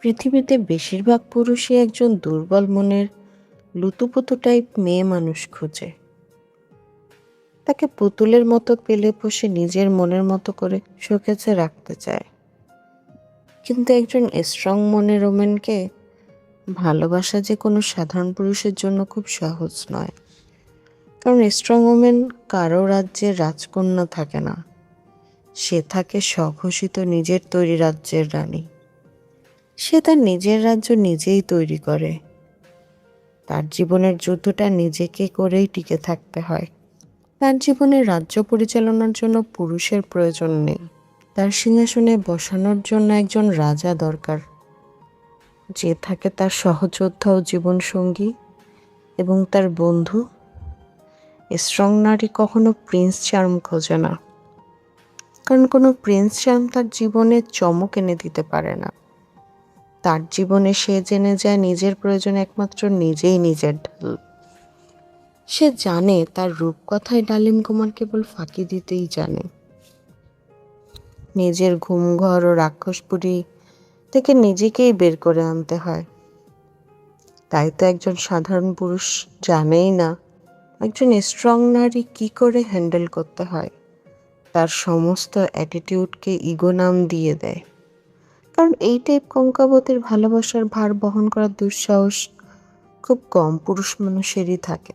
পৃথিবীতে বেশিরভাগ পুরুষই একজন দুর্বল মনের, লুতুপুতু টাইপ মেয়ে মানুষ খোঁজে। তাকে পুতুলের মতো পেলে পোষে নিজের মনের মতো করে শোকেছে রাখতে চায়। কিন্তু একজন স্ট্রং মনের ওমেনকে ভালোবাসা যে কোনো সাধারণ পুরুষের জন্য খুব সহজ নয়। কারণ স্ট্রং ওমেন কারও রাজ্যের রাজকন্যা থাকে না। সে থাকে স্বঘোষিত নিজের তৈরি রাজ্যের রানী। সে তার নিজের রাজ্য নিজেই তৈরি করে। তার জীবনের যুদ্ধটা নিজেকে করেই টিকে থাকতে হয়। তার জীবনের রাজ্য পরিচালনার জন্য পুরুষের প্রয়োজন নেই। তার সিংহাসনে বসানোর জন্য একজন রাজা দরকার। যে থাকে তার সহযোদ্ধা ও জীবনসঙ্গী এবং তার বন্ধু। স্ট্রং নারী কখনো প্রিন্স চার্ম খোঁজে না। কারণ কোনো প্রিন্স চার্ম তার জীবনে চমক এনে দিতে পারে না। তার জীবনে সে জেনে যায় নিজের প্রয়োজনে একমাত্র নিজেই নিজের ঢাল। সে জানে তার রূপকথায় ডালিম কুমার কেবল ফাঁকি দিতেই জানে। নিজের ঘুমঘর ও রাক্ষসপুরী থেকে নিজেকেই বের করে আনতে হয়। তাই তো একজন সাধারণ পুরুষ জানেই না, একজন স্ট্রং নারী কি করে হ্যান্ডেল করতে হয়। তার সমস্ত অ্যাটিটিউডকে ইগো নাম দিয়ে দেয়। কারণ এই টাইপ কঙ্কাবতীর ভালোবাসার ভার বহন করার দুঃসাহস খুব কম পুরুষ মানুষেরই থাকে।